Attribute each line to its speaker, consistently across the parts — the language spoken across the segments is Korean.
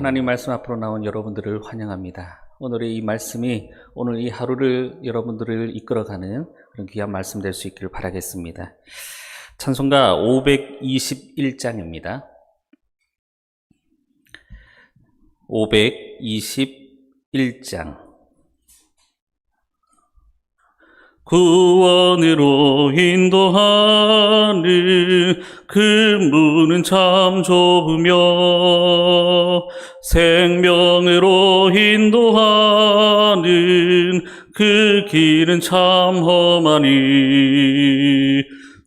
Speaker 1: 하나님 말씀 앞으로 나온 여러분들을 환영합니다. 오늘의 이 말씀이 오늘 이 하루를 여러분들을 이끌어가는 그런 귀한 말씀 될 수 있기를 바라겠습니다. 찬송가 521장입니다. 521장. 구원으로 인도하는 그 문은 참 좁으며 생명으로 인도하는 그 길은 참 험하니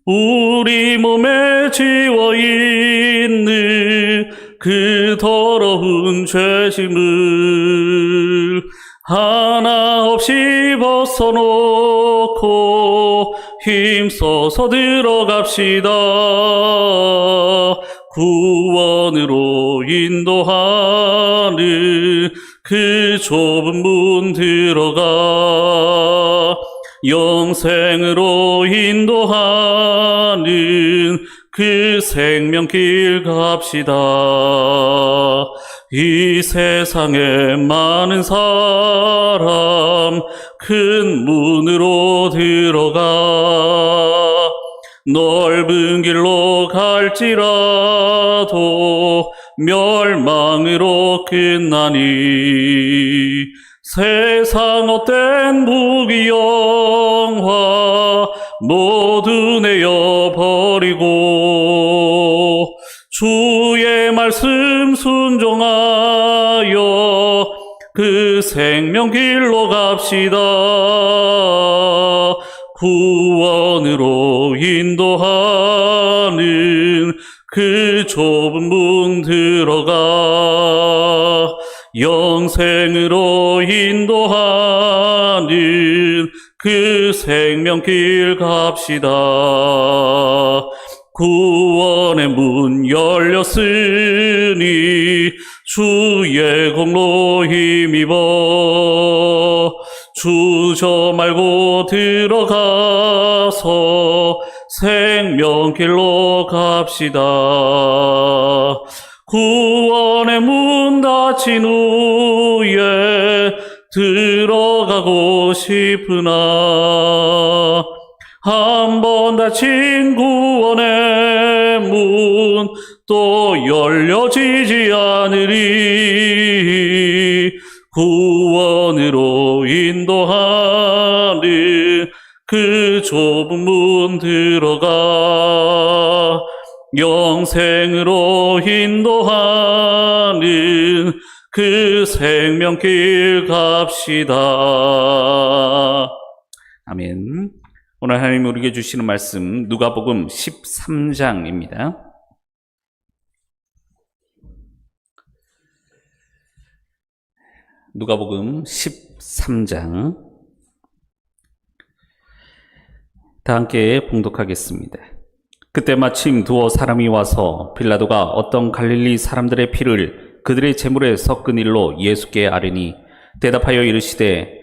Speaker 1: 우리 몸에 지워 있는 그 더러운 죄짐을 하나 없이 벗어놓 고 힘써서 들어갑시다. 구원으로 인도하는 그 좁은 문 들어가 영생으로 인도하는 그 생명길 갑시다. 이 세상에 많은 사람 큰 문으로 들어가 넓은 길로 갈지라도 멸망으로 끝나니 세상 헛된 무기영화 모두 내어버리고 주의 말씀 순종하여 그 생명길로 갑시다. 구원으로 인도하는 그 좁은 문 들어가 영생으로 인도하는 그 생명길 갑시다. 구원의 문 열렸으니 주의 공로 힘입어 주저 말고 들어가서 생명길로 갑시다. 구원의 문 닫힌 후에 들어가고 싶으나 한 번 닫힌 구원의 문 또 열려지지 않으리 구원으로 인도하는 그 좁은 문 들어가 영생으로 인도하는 그 생명길 갑시다. 아멘. 오늘 하나님 우리에게 주시는 말씀 누가복음 13장입니다. 누가복음 13장 다 함께 봉독하겠습니다. 그때 마침 두어 사람이 와서 빌라도가 어떤 갈릴리 사람들의 피를 그들의 재물에 섞은 일로 예수께 아뢰니 대답하여 이르시되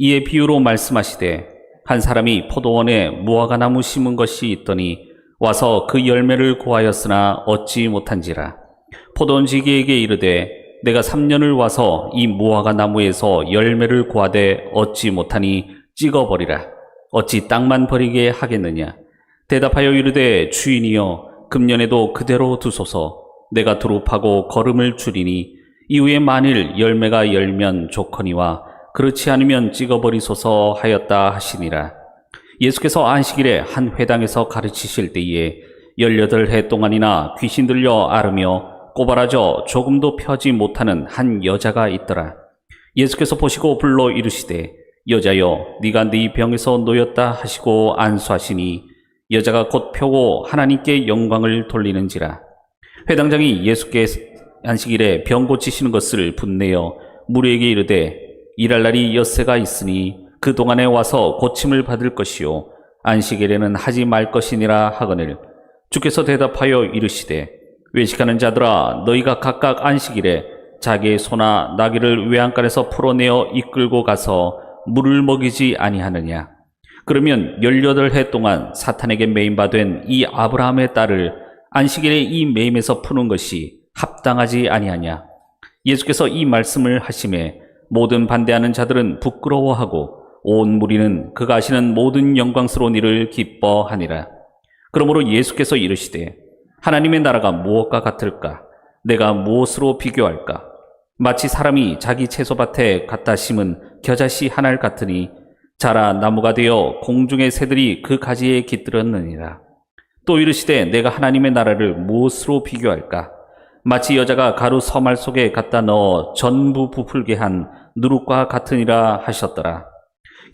Speaker 1: 이에 비유로 말씀하시되 한 사람이 포도원에 무화과 나무 심은 것이 있더니 와서 그 열매를 구하였으나 얻지 못한지라. 포도원 지기에게 이르되 내가 3년을 와서 이 무화과 나무에서 열매를 구하되 얻지 못하니 찍어버리라. 어찌 땅만 버리게 하겠느냐? 대답하여 이르되 주인이여 금년에도 그대로 두소서. 내가 두릅하고 걸음을 줄이니 이후에 만일 열매가 열면 좋거니와 그렇지 않으면 찍어버리소서 하였다 하시니라. 예수께서 안식일에 한 회당에서 가르치실 때에 열여덟 해 동안이나 귀신 들려 앓으며 꼬바라져 조금도 펴지 못하는 한 여자가 있더라. 예수께서 보시고 불러 이르시되 여자여 네가 네 병에서 놓였다 하시고 안수하시니 여자가 곧 펴고 하나님께 영광을 돌리는지라. 회당장이 예수께 안식일에 병 고치시는 것을 분내어 무리에게 이르되 일할 날이 엿새가 있으니 그 동안에 와서 고침을 받을 것이요. 안식일에는 하지 말 것이니라 하거늘. 주께서 대답하여 이르시되 외식하는 자들아 너희가 각각 안식일에 자기의 소나 나귀를 외양간에서 풀어내어 이끌고 가서 물을 먹이지 아니하느냐? 그러면 18해 동안 사탄에게 매임받은 이 아브라함의 딸을 안식일에 이 매임에서 푸는 것이 합당하지 아니하냐? 예수께서 이 말씀을 하심에 모든 반대하는 자들은 부끄러워하고 온 무리는 그가 하시는 모든 영광스러운 일을 기뻐하니라. 그러므로 예수께서 이르시되 하나님의 나라가 무엇과 같을까? 내가 무엇으로 비교할까? 마치 사람이 자기 채소밭에 갖다 심은 겨자씨 하나를 같으니 자라 나무가 되어 공중의 새들이 그 가지에 깃들었느니라. 또 이르시되 내가 하나님의 나라를 무엇으로 비교할까? 마치 여자가 가루 서말 속에 갖다 넣어 전부 부풀게 한 누룩과 같으니라 하셨더라.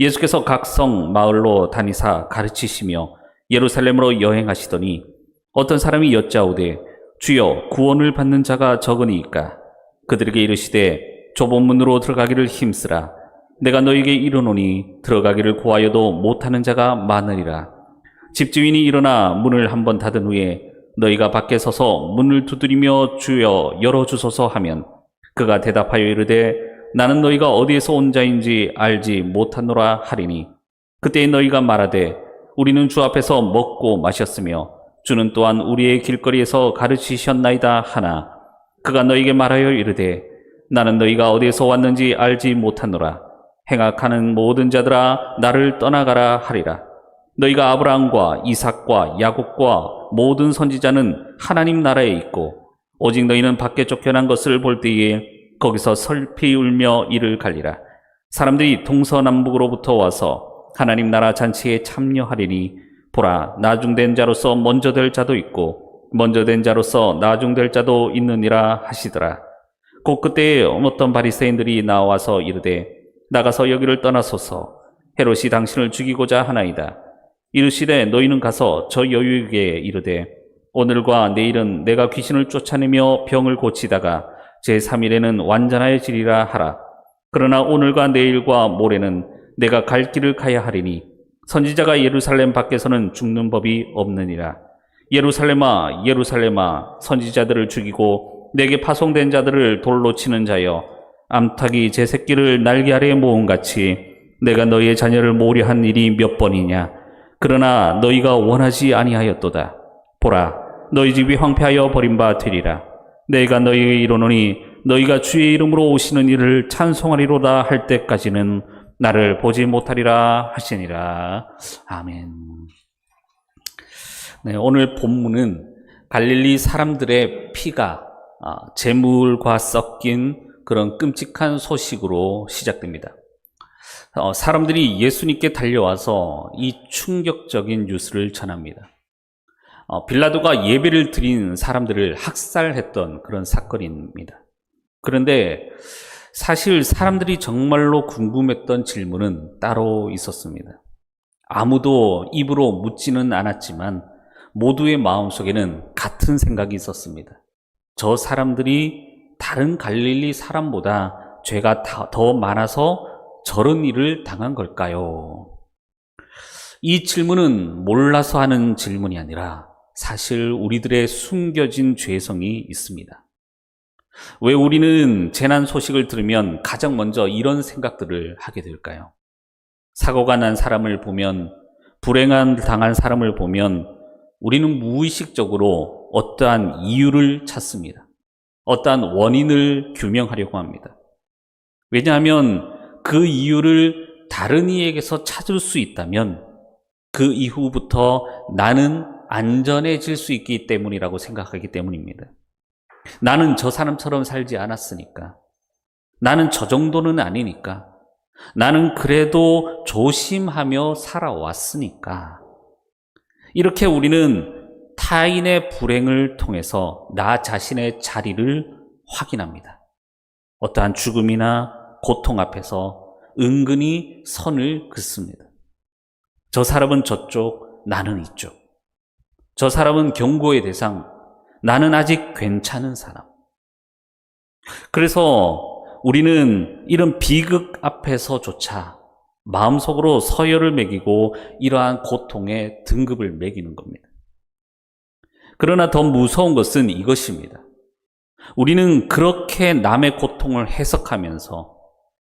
Speaker 1: 예수께서 각 성 마을로 다니사 가르치시며 예루살렘으로 여행하시더니 어떤 사람이 여짜오되 주여 구원을 받는 자가 적으니이까. 그들에게 이르시되 좁은 문으로 들어가기를 힘쓰라. 내가 너에게 이르노니 들어가기를 구하여도 못하는 자가 많으리라. 집주인이 일어나 문을 한번 닫은 후에 너희가 밖에 서서 문을 두드리며 주여 열어 주소서 하면 그가 대답하여 이르되 나는 너희가 어디에서 온 자인지 알지 못하노라 하리니. 그때 너희가 말하되 우리는 주 앞에서 먹고 마셨으며 주는 또한 우리의 길거리에서 가르치셨나이다 하나. 그가 너희에게 말하여 이르되 나는 너희가 어디에서 왔는지 알지 못하노라. 행악하는 모든 자들아 나를 떠나가라 하리라. 너희가 아브라함과 이삭과 야곱과 모든 선지자는 하나님 나라에 있고 오직 너희는 밖에 쫓겨난 것을 볼 때에 거기서 설피 울며 이를 갈리라. 사람들이 동서남북으로부터 와서 하나님 나라 잔치에 참여하리니 보라 나중된 자로서 먼저 될 자도 있고 먼저 된 자로서 나중될 자도 있느니라 하시더라. 곧 그때에 어떤 바리새인들이 나와서 이르되 나가서 여기를 떠나소서. 헤롯이 당신을 죽이고자 하나이다. 이르시되 너희는 가서 저 여유에게 이르되 오늘과 내일은 내가 귀신을 쫓아내며 병을 고치다가 제3일에는 완전하여지리라 하라. 그러나 오늘과 내일과 모레는 내가 갈 길을 가야 하리니 선지자가 예루살렘 밖에서는 죽는 법이 없느니라. 예루살렘아 예루살렘아 선지자들을 죽이고 내게 파송된 자들을 돌로 치는 자여 암탉이 제 새끼를 날개 아래에 모은 같이 내가 너희의 자녀를 모으려 한 일이 몇 번이냐 그러나 너희가 원하지 아니하였도다 보라 너희 집이 황폐하여 버림바 되리라 내가 너희에게 이르노니 너희가 주의 이름으로 오시는 이를 찬송하리로다 할 때까지는 나를 보지 못하리라 하시니라 아멘 네, 오늘 본문은 갈릴리 사람들의 피가 아, 재물과 섞인 그런 끔찍한 소식으로 시작됩니다. 어, 사람들이 예수님께 달려와서 이 충격적인 뉴스를 전합니다. 어, 빌라도가 예배를 드린 사람들을 학살했던 그런 사건입니다. 그런데 사실 사람들이 정말로 궁금했던 질문은 따로 있었습니다. 아무도 입으로 묻지는 않았지만 모두의 마음속에는 같은 생각이 있었습니다. 저 사람들이 다른 갈릴리 사람보다 죄가 더 많아서 저런 일을 당한 걸까요? 이 질문은 몰라서 하는 질문이 아니라 사실 우리들의 숨겨진 죄성이 있습니다. 왜 우리는 재난 소식을 들으면 가장 먼저 이런 생각들을 하게 될까요? 사고가 난 사람을 보면, 불행한 당한 사람을 보면, 우리는 무의식적으로 어떠한 이유를 찾습니다. 어떠한 원인을 규명하려고 합니다. 왜냐하면 그 이유를 다른 이에게서 찾을 수 있다면 그 이후부터 나는 안전해질 수 있기 때문이라고 생각하기 때문입니다. 나는 저 사람처럼 살지 않았으니까. 나는 저 정도는 아니니까. 나는 그래도 조심하며 살아왔으니까. 이렇게 우리는 타인의 불행을 통해서 나 자신의 자리를 확인합니다. 어떠한 죽음이나 고통 앞에서 은근히 선을 긋습니다. 저 사람은 저쪽, 나는 이쪽. 저 사람은 경고의 대상, 나는 아직 괜찮은 사람. 그래서 우리는 이런 비극 앞에서조차 마음속으로 서열을 매기고 이러한 고통의 등급을 매기는 겁니다. 그러나 더 무서운 것은 이것입니다. 우리는 그렇게 남의 고통을 해석하면서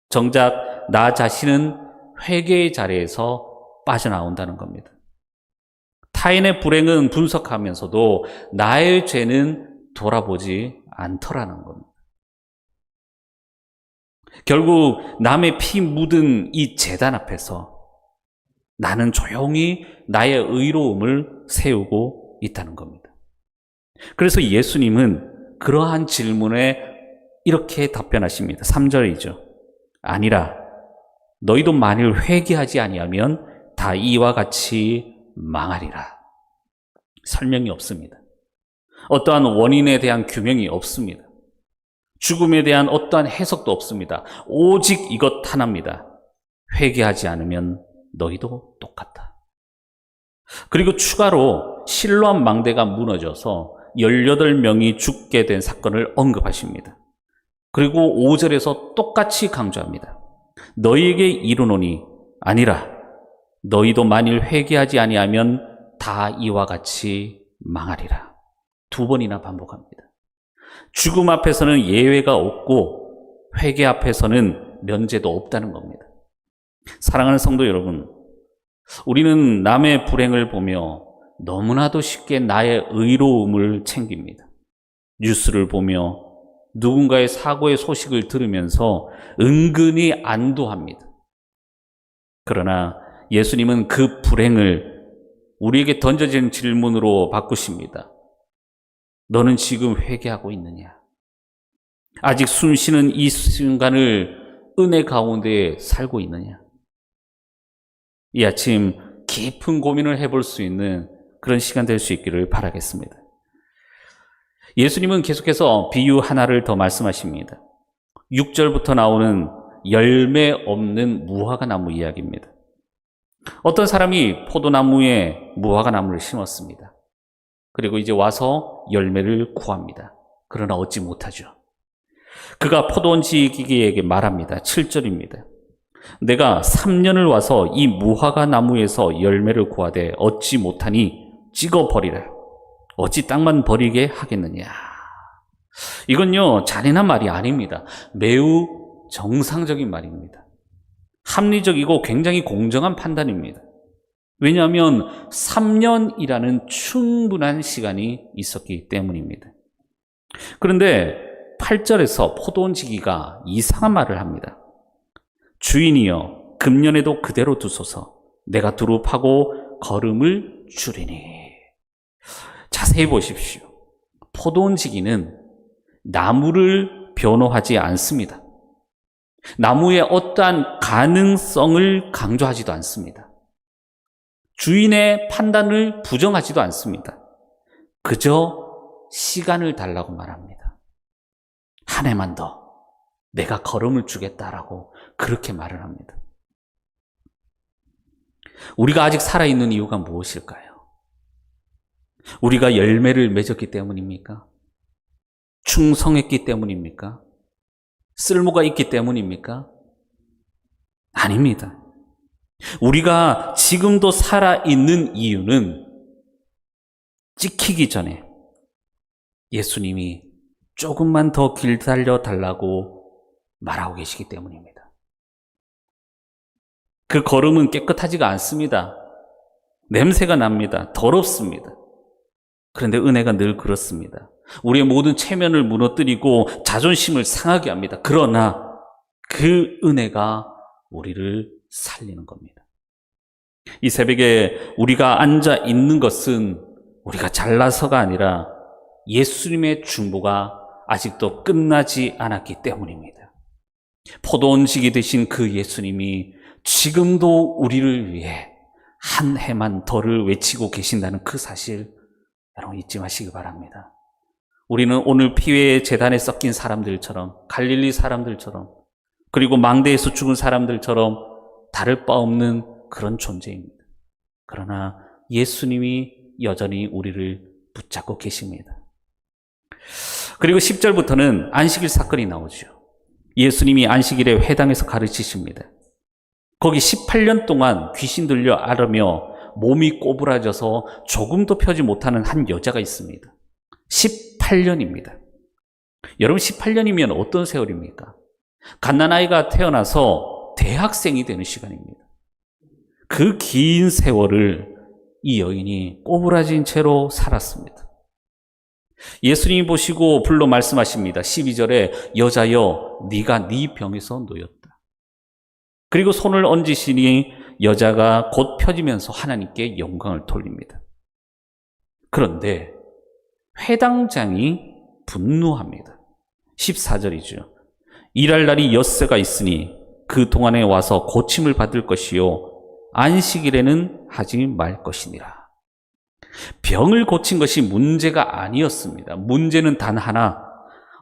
Speaker 1: 정작 나 자신은 회개의 자리에서 빠져나온다는 겁니다. 타인의 불행은 분석하면서도 나의 죄는 돌아보지 않더라는 겁니다. 결국 남의 피 묻은 이 재단 앞에서 나는 조용히 나의 의로움을 세우고 있다는 겁니다. 그래서 예수님은 그러한 질문에 이렇게 답변하십니다. 3절이죠. 아니라 너희도 만일 회개하지 아니하면 다 이와 같이 망하리라. 설명이 없습니다. 어떠한 원인에 대한 규명이 없습니다. 죽음에 대한 어떠한 해석도 없습니다. 오직 이것 하나입니다. 회개하지 않으면 너희도 똑같다. 그리고 추가로 실로암 망대가 무너져서 18명이 죽게 된 사건을 언급하십니다. 그리고 5절에서 똑같이 강조합니다. 너희에게 이르노니 아니라 너희도 만일 회개하지 아니하면 다 이와 같이 망하리라. 두 번이나 반복합니다. 죽음 앞에서는 예외가 없고 회개 앞에서는 면제도 없다는 겁니다. 사랑하는 성도 여러분, 우리는 남의 불행을 보며 너무나도 쉽게 나의 의로움을 챙깁니다. 뉴스를 보며 누군가의 사고의 소식을 들으면서 은근히 안도합니다. 그러나 예수님은 그 불행을 우리에게 던져진 질문으로 바꾸십니다. 너는 지금 회개하고 있느냐? 아직 숨 쉬는 이 순간을 은혜 가운데 살고 있느냐? 이 아침 깊은 고민을 해볼 수 있는 그런 시간 될 수 있기를 바라겠습니다. 예수님은 계속해서 비유 하나를 더 말씀하십니다. 6절부터 나오는 열매 없는 무화과 나무 이야기입니다. 어떤 사람이 포도나무에 무화과 나무를 심었습니다. 그리고 이제 와서 열매를 구합니다. 그러나 얻지 못하죠. 그가 포도원지기에게 말합니다. 7절입니다. 내가 3년을 와서 이 무화과 나무에서 열매를 구하되 얻지 못하니 찍어버리라. 어찌 땅만 버리게 하겠느냐. 이건요, 잔인한 말이 아닙니다. 매우 정상적인 말입니다. 합리적이고 굉장히 공정한 판단입니다. 왜냐하면 3년이라는 충분한 시간이 있었기 때문입니다. 그런데 8절에서 포도원지기가 이상한 말을 합니다. 주인이여 금년에도 그대로 두소서 내가 두루 파고 걸음을 줄이니 자세히 보십시오. 포도원지기는 나무를 변호하지 않습니다. 나무의 어떠한 가능성을 강조하지도 않습니다. 주인의 판단을 부정하지도 않습니다. 그저 시간을 달라고 말합니다. 한 해만 더 내가 걸음을 주겠다라고 그렇게 말을 합니다. 우리가 아직 살아있는 이유가 무엇일까요? 우리가 열매를 맺었기 때문입니까? 충성했기 때문입니까? 쓸모가 있기 때문입니까? 아닙니다. 우리가 지금도 살아있는 이유는 찍히기 전에 예수님이 조금만 더 길달려 달라고 말하고 계시기 때문입니다. 그 걸음은 깨끗하지가 않습니다. 냄새가 납니다. 더럽습니다. 그런데 은혜가 늘 그렇습니다. 우리의 모든 체면을 무너뜨리고 자존심을 상하게 합니다. 그러나 그 은혜가 우리를 살리는 겁니다. 이 새벽에 우리가 앉아 있는 것은 우리가 잘나서가 아니라 예수님의 중보가 아직도 끝나지 않았기 때문입니다. 포도원식이 되신 그 예수님이 지금도 우리를 위해 한 해만 더를 외치고 계신다는 그 사실 여러분 잊지 마시기 바랍니다. 우리는 오늘 피회의 재단에 섞인 사람들처럼 갈릴리 사람들처럼 그리고 망대에서 죽은 사람들처럼 다를 바 없는 그런 존재입니다. 그러나 예수님이 여전히 우리를 붙잡고 계십니다. 그리고 10절부터는 안식일 사건이 나오죠. 예수님이 안식일에 회당에서 가르치십니다. 거기 18년 동안 귀신 들려 앓으며 몸이 꼬부라져서 조금도 펴지 못하는 한 여자가 있습니다. 18년입니다. 여러분 18년이면 어떤 세월입니까? 갓난아이가 태어나서 대학생이 되는 시간입니다. 그 긴 세월을 이 여인이 꼬부라진 채로 살았습니다. 예수님이 보시고 불러 말씀하십니다. 12절에 여자여 네가 네 병에서 놓였다. 그리고 손을 얹으시니 여자가 곧 펴지면서 하나님께 영광을 돌립니다. 그런데 회당장이 분노합니다. 14절이죠. 일할 날이 엿새가 있으니 그 동안에 와서 고침을 받을 것이요 안식일에는 하지 말 것이니라. 병을 고친 것이 문제가 아니었습니다. 문제는 단 하나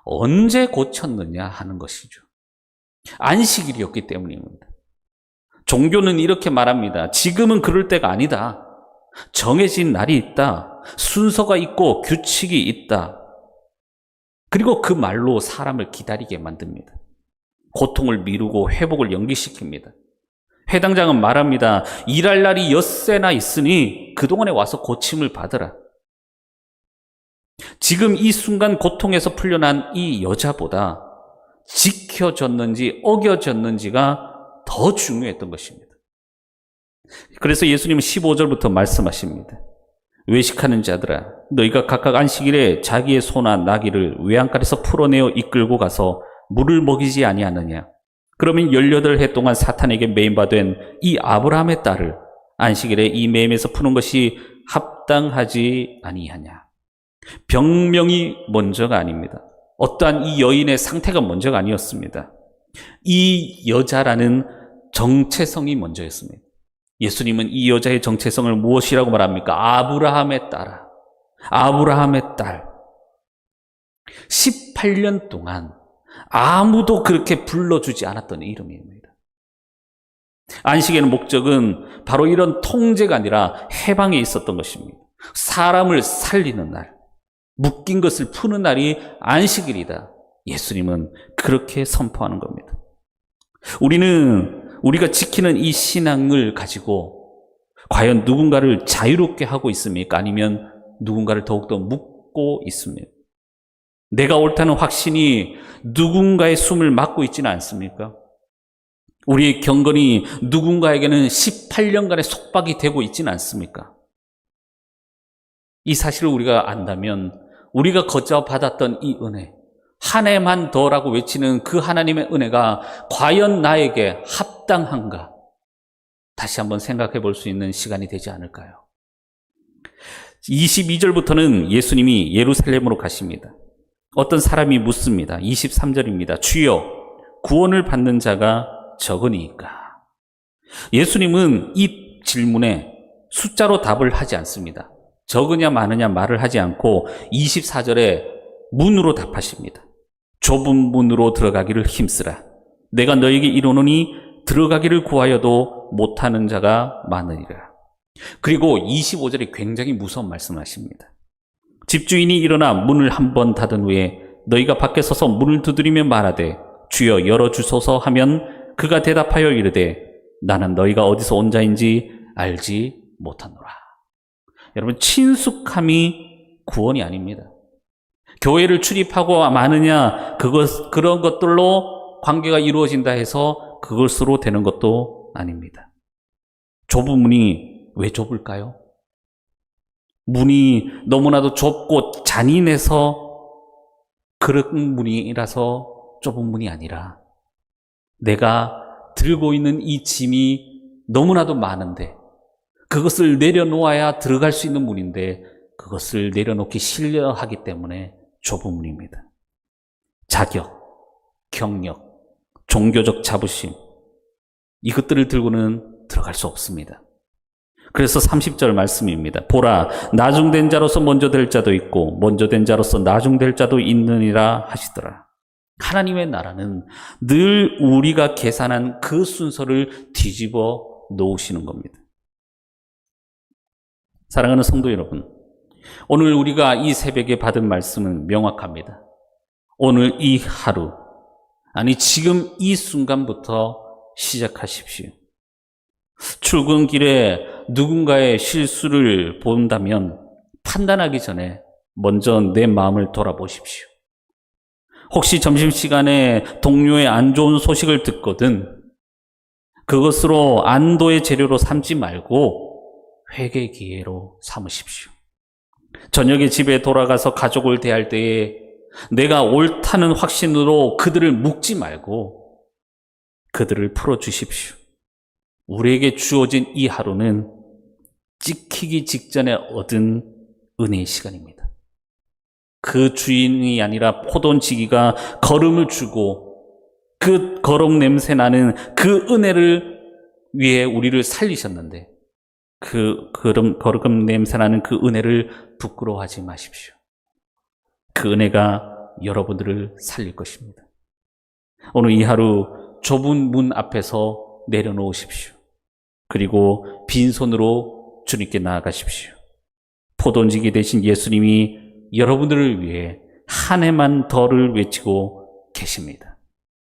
Speaker 1: 언제 고쳤느냐 하는 것이죠. 안식일이었기 때문입니다. 종교는 이렇게 말합니다. 지금은 그럴 때가 아니다. 정해진 날이 있다. 순서가 있고 규칙이 있다. 그리고 그 말로 사람을 기다리게 만듭니다. 고통을 미루고 회복을 연기시킵니다. 해당장은 말합니다. 일할 날이 엿새나 있으니 그동안에 와서 고침을 받으라. 지금 이 순간 고통에서 풀려난 이 여자보다 지켜졌는지 어겨졌는지가 더 중요했던 것입니다. 그래서 예수님은 15절부터 말씀하십니다. 외식하는 자들아, 너희가 각각 안식일에 자기의 소나 나귀를 외양간에서 풀어내어 이끌고 가서 물을 먹이지 아니하느냐? 그러면 18해 동안 사탄에게 매임받은 이 아브라함의 딸을 안식일에 이 매임에서 푸는 것이 합당하지 아니하냐? 병명이 먼저가 아닙니다. 어떠한 이 여인의 상태가 먼저가 아니었습니다. 이 여자라는 정체성이 먼저였습니다. 예수님은 이 여자의 정체성을 무엇이라고 말합니까? 아브라함의 딸아. 아브라함의 딸. 18년 동안 아무도 그렇게 불러주지 않았던 이름입니다. 안식의 목적은 바로 이런 통제가 아니라 해방에 있었던 것입니다. 사람을 살리는 날, 묶인 것을 푸는 날이 안식일이다. 예수님은 그렇게 선포하는 겁니다. 우리는 우리가 지키는 이 신앙을 가지고 과연 누군가를 자유롭게 하고 있습니까? 아니면 누군가를 더욱더 묶고 있습니까? 내가 옳다는 확신이 누군가의 숨을 막고 있지는 않습니까? 우리의 경건이 누군가에게는 18년간의 속박이 되고 있지는 않습니까? 이 사실을 우리가 안다면 우리가 거저 받았던 이 은혜, 한 해만 더라고 외치는 그 하나님의 은혜가 과연 나에게 합 당한가? 다시 한번 생각해 볼 수 있는 시간이 되지 않을까요? 22절부터는 예수님이 예루살렘으로 가십니다. 어떤 사람이 묻습니다. 23절입니다. 주여, 구원을 받는 자가 적으니까. 예수님은 이 질문에 숫자로 답을 하지 않습니다. 적으냐 많으냐 말을 하지 않고 24절에 문으로 답하십니다. 좁은 문으로 들어가기를 힘쓰라. 내가 너에게 이르노니 들어가기를 구하여도 못하는 자가 많으리라. 그리고 25절에 굉장히 무서운 말씀하십니다. 집주인이 일어나 문을 한 번 닫은 후에 너희가 밖에 서서 문을 두드리며 말하되 주여 열어주소서 하면 그가 대답하여 이르되 나는 너희가 어디서 온 자인지 알지 못하노라. 여러분 친숙함이 구원이 아닙니다. 교회를 출입하고 많으냐 그것 그런 것들로 관계가 이루어진다 해서 그것으로 되는 것도 아닙니다. 좁은 문이 왜 좁을까요? 문이 너무나도 좁고 잔인해서 그런 문이라서 좁은 문이 아니라 내가 들고 있는 이 짐이 너무나도 많은데 그것을 내려놓아야 들어갈 수 있는 문인데 그것을 내려놓기 싫어하기 때문에 좁은 문입니다. 자격, 경력, 종교적 자부심, 이것들을 들고는 들어갈 수 없습니다. 그래서 30절 말씀입니다. 보라, 나중된 자로서 먼저 될 자도 있고, 먼저 된 자로서 나중될 자도 있느니라 하시더라. 하나님의 나라는 늘 우리가 계산한 그 순서를 뒤집어 놓으시는 겁니다. 사랑하는 성도 여러분, 오늘 우리가 이 새벽에 받은 말씀은 명확합니다. 오늘 이 하루, 아니, 지금 이 순간부터 시작하십시오. 출근길에 누군가의 실수를 본다면 판단하기 전에 먼저 내 마음을 돌아보십시오. 혹시 점심시간에 동료의 안 좋은 소식을 듣거든 그것으로 안도의 재료로 삼지 말고 회개 기회로 삼으십시오. 저녁에 집에 돌아가서 가족을 대할 때에 내가 옳다는 확신으로 그들을 묵지 말고 그들을 풀어주십시오. 우리에게 주어진 이 하루는 찍히기 직전에 얻은 은혜의 시간입니다. 그 주인이 아니라 포돈지기가 걸음을 주고 그 거룩 냄새 나는 그 은혜를 위해 우리를 살리셨는데 그 거름, 냄새 나는 그 은혜를 부끄러워하지 마십시오. 그 은혜가 여러분들을 살릴 것입니다. 오늘 이 하루 좁은 문 앞에서 내려놓으십시오. 그리고 빈손으로 주님께 나아가십시오. 포돈지기 대신 예수님이 여러분들을 위해 한 해만 더를 외치고 계십니다.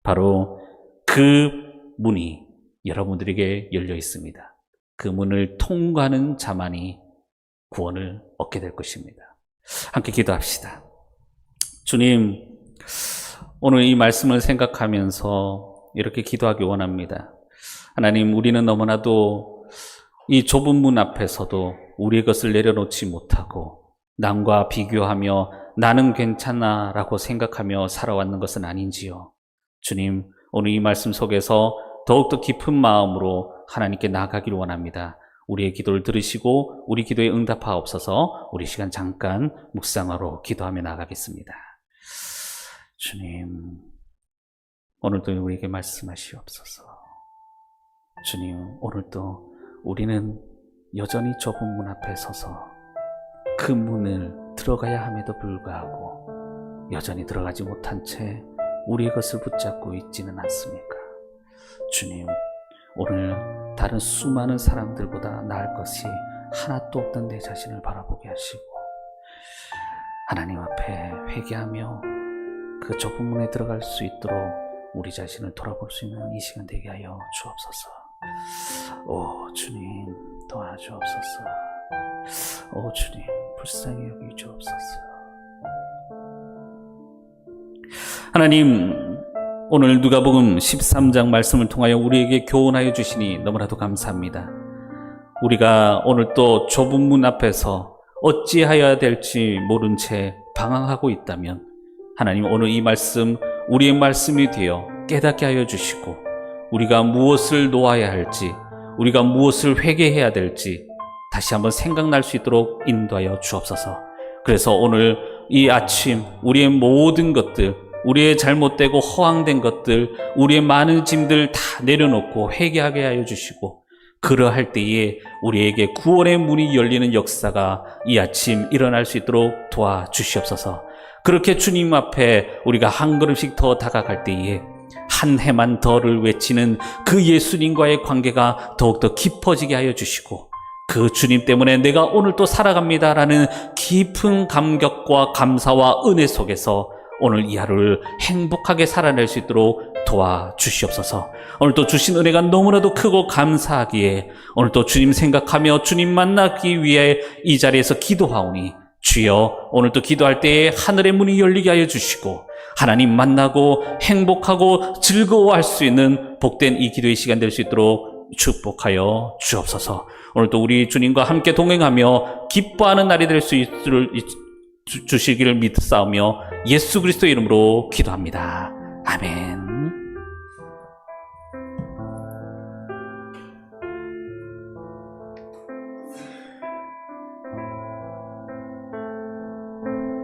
Speaker 1: 바로 그 문이 여러분들에게 열려 있습니다. 그 문을 통과하는 자만이 구원을 얻게 될 것입니다. 함께 기도합시다. 주님, 오늘 이 말씀을 생각하면서 이렇게 기도하기 원합니다. 하나님, 우리는 너무나도 이 좁은 문 앞에서도 우리의 것을 내려놓지 못하고 남과 비교하며 나는 괜찮아 라고 생각하며 살아왔는 것은 아닌지요. 주님, 오늘 이 말씀 속에서 더욱더 깊은 마음으로 하나님께 나아가기를 원합니다. 우리의 기도를 들으시고 우리 기도에 응답하옵소서 우리 시간 잠깐 묵상하러 기도하며 나가겠습니다. 주님, 오늘도 우리에게 말씀하시옵소서. 주님, 오늘도 우리는 여전히 좁은 문 앞에 서서 그 문을 들어가야 함에도 불구하고 여전히 들어가지 못한 채 우리의 것을 붙잡고 있지는 않습니까? 주님, 오늘 다른 수많은 사람들보다 나을 것이 하나도 없던 내 자신을 바라보게 하시고 하나님 앞에 회개하며 그 좁은 문에 들어갈 수 있도록 우리 자신을 돌아볼 수 있는 이 시간 되게 하여 주옵소서. 오 주님 도와주옵소서. 오 주님 불쌍히 여기 주옵소서. 하나님 오늘 누가복음 13장 말씀을 통하여 우리에게 교훈하여 주시니 너무나도 감사합니다. 우리가 오늘 또 좁은 문 앞에서 어찌하여야 될지 모른 채 방황하고 있다면 하나님 오늘 이 말씀 우리의 말씀이 되어 깨닫게 하여 주시고 우리가 무엇을 놓아야 할지 우리가 무엇을 회개해야 될지 다시 한번 생각날 수 있도록 인도하여 주옵소서. 그래서 오늘 이 아침 우리의 모든 것들 우리의 잘못되고 허황된 것들, 우리의 많은 짐들 다 내려놓고 회개하게 하여 주시고, 그러할 때에 우리에게 구원의 문이 열리는 역사가 이 아침 일어날 수 있도록 도와주시옵소서. 그렇게 주님 앞에 우리가 한 걸음씩 더 다가갈 때에 한 해만 더를 외치는 그 예수님과의 관계가 더욱더 깊어지게 하여 주시고, 그 주님 때문에 내가 오늘 또 살아갑니다라는 깊은 감격과 감사와 은혜 속에서 오늘 이 하루를 행복하게 살아낼 수 있도록 도와주시옵소서. 오늘 또 주신 은혜가 너무나도 크고 감사하기에 오늘 또 주님 생각하며 주님 만나기 위해 이 자리에서 기도하오니 주여 오늘 또 기도할 때에 하늘의 문이 열리게 하여 주시고 하나님 만나고 행복하고 즐거워할 수 있는 복된 이 기도의 시간 될 수 있도록 축복하여 주옵소서. 오늘 또 우리 주님과 함께 동행하며 기뻐하는 날이 될수 주- 주시기를 믿사오며 예수 그리스도 이름으로 기도합니다. 아멘.